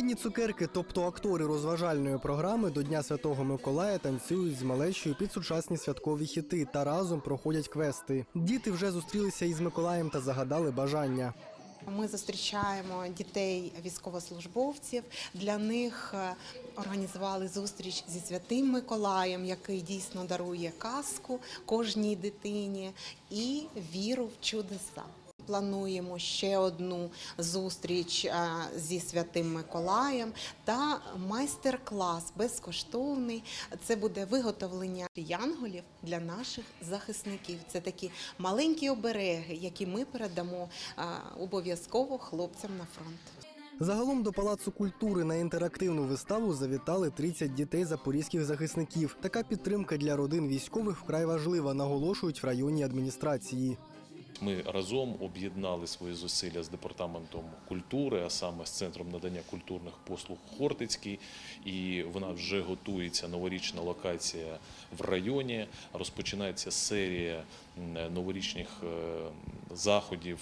Цукерки, тобто актори розважальної програми до Дня Святого Миколая танцюють з малечою під сучасні святкові хіти та разом проходять квести. Діти вже зустрілися із Миколаєм та загадали бажання. Ми зустрічаємо дітей військовослужбовців. Для них е, організували зустріч зі святим Миколаєм, який дійсно дарує казку кожній дитині і віру в чудеса. Плануємо ще одну зустріч зі святим Миколаєм та майстер-клас безкоштовний. Це буде виготовлення янголів для наших захисників. Це такі маленькі обереги, які ми передамо обов'язково хлопцям на фронт. Загалом до Палацу культури на інтерактивну виставу завітали 30 дітей запорізьких захисників. Така підтримка для родин військових вкрай важлива, наголошують в районній адміністрації. Ми разом об'єднали свої зусилля з департаментом культури, а саме з центром надання культурних послуг Хортицький. І вона вже готується новорічна локація в районі. Розпочинається серія новорічних е, заходів,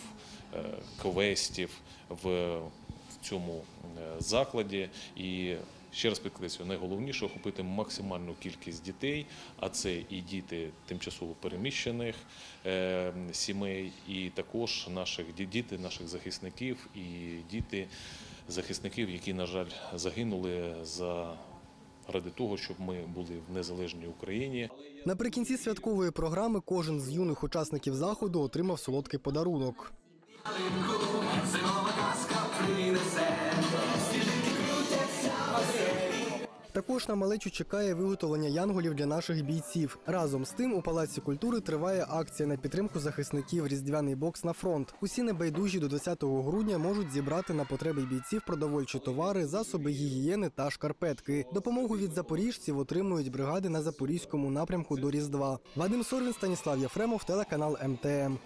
е, квестів в в цьому е, закладі. І ще раз підкреслюю, найголовніше охопити максимальну кількість дітей, а це і діти тимчасово переміщених е, сімей, і також наших діти, наших захисників і діти захисників, які, на жаль, загинули за. Ради того, щоб ми були в незалежній Україні, Наприкінці святкової програми кожен з юних учасників заходу отримав солодкий подарунок. Також на малечу чекає виготовлення янголів для наших бійців. Разом з тим у Палаці культури триває акція на підтримку захисників Різдвяний бокс на фронт. Усі небайдужі до 20 грудня можуть зібрати на потреби бійців продовольчі товари, засоби гігієни та шкарпетки. Допомогу від запоріжців отримують бригади на запорізькому напрямку до Різдва. Вадим Сорвін, Станіслав Єфремов, телеканал МТМ.